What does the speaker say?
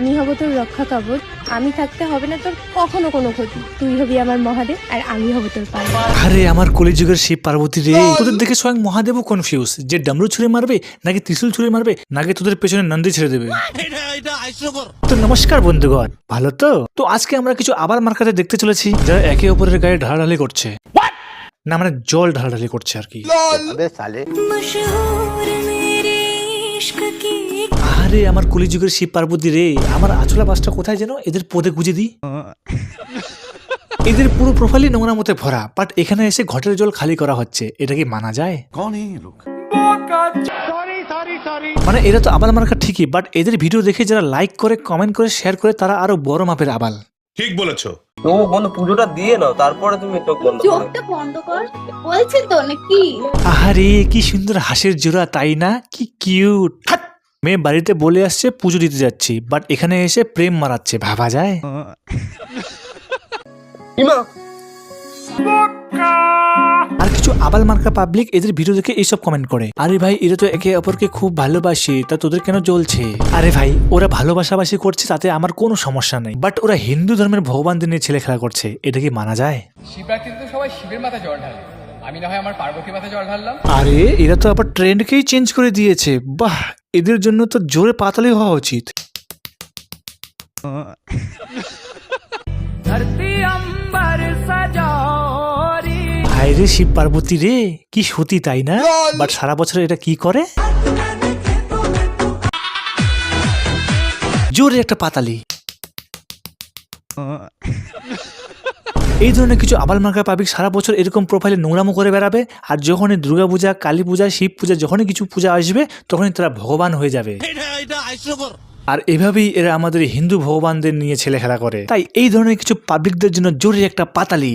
আমি হব তোর রক্ষা কবচ আমি থাকতে হবে না তোর কখনো কোনো ক্ষতি। তুই হবি আমার মহাদেব আর আমি হব তোর পায়ে আরে আমার কলিযুগের শিব পার্বতী রে। তোদের দেখে স্বয়ং মহাদেবও কনফিউজ যে ডামরু ছুঁড়ে মারবে নাকি ত্রিশূল ছুঁড়ে মারবে নাকি তোদের পেছনে নন্দী ছেড়ে দেবে? তো নমস্কার বন্ধুগণ ভালো তো? তো আজকে আমরা কিছু আবার মার্কাতে দেখতে চলেছি যারা একে অপরের গায়ে ঢালাঢালি করছে। না মানে জল ঢালাঢালি করছে আর কি। আরে আমার কলিযুগের শিব পার্বতী রে আমার আচলা বাসটা কোথায় যেন? এদের পদে গুঁজে দিই। এদের পুরো প্রোফাইলই নোংরা মতে ভরা বাট এখানে এসে ঘটের জল খালি করা হচ্ছে। এটা কি মানা যায়? মানে এরা তো আবাল মার্কা ঠিকই বাট এদের ভিডিও দেখে যারা লাইক করে কমেন্ট করে শেয়ার করে তারা আরও বড় মাপের আবাল। ঠিক বলেছ। চোখ বন্ধ পুজোটা দিয়ে নাও তারপরে তুমি চোখ বন্ধ করো। চোখটা বন্ধ কর। বলছি তো নাকি? আহারে কি সুন্দর হাসির জোড়া তাই না? কি কিউট মেয়ে বাড়িতে বলে আসছে পুজো দিতে যাচ্ছি বাট এখানে এসে প্রেম মারাচ্ছে ভাবা যায়? ইমা! আবাল মার্কা পাবলিক এদের ভিডিও দেখে এইসব কমেন্ট করে। আরে ভাই এরা তো একে অপরকে খুব ভালোবাসে তা তোদের কেন জ্বলছে? আরে ভাই ওরা ভালোবাসাবাসি করছে তাতে আমার কোনো সমস্যা নেই। বাট ওরা হিন্দু ধর্মের ভগবানদের নিয়ে ছেলে খেলা করছে এটা কি মানা যায়? শিবরাত্রিতে তো সবাই শিবের মাথায় জল ঢালে। আমি না হয় আমার পার্বতীর মাথায় জল ঢাললাম। আরে এরা তো আবার ট্রেন্ডকেই চেঞ্জ করে দিয়েছে। বাহ এদের জন্য তো জোরে পাতালি হওয়া উচিত। ভাইরে শিব পার্বতী রে কি সতী তাই না? বাট সারা বছর এটা কি করে? জোরে একটা পাতালি। এই ধরনের কিছু আবাল মার্কা পাবলিক সারা বছর এরকম প্রোফাইলে নোংরামো করে বেড়াবে আর যখনই দুর্গা পূজা কালী পূজা শিব পূজা যখনই কিছু পূজা আসবে তখনই তারা ভগবান হয়ে যাবে। আর এভাবেই এরা আমাদের হিন্দু ভগবানদের নিয়ে ছেলে খেলা করে। তাই এই ধরনের কিছু পাবলিকদের জন্য জোরে একটা পাতালি।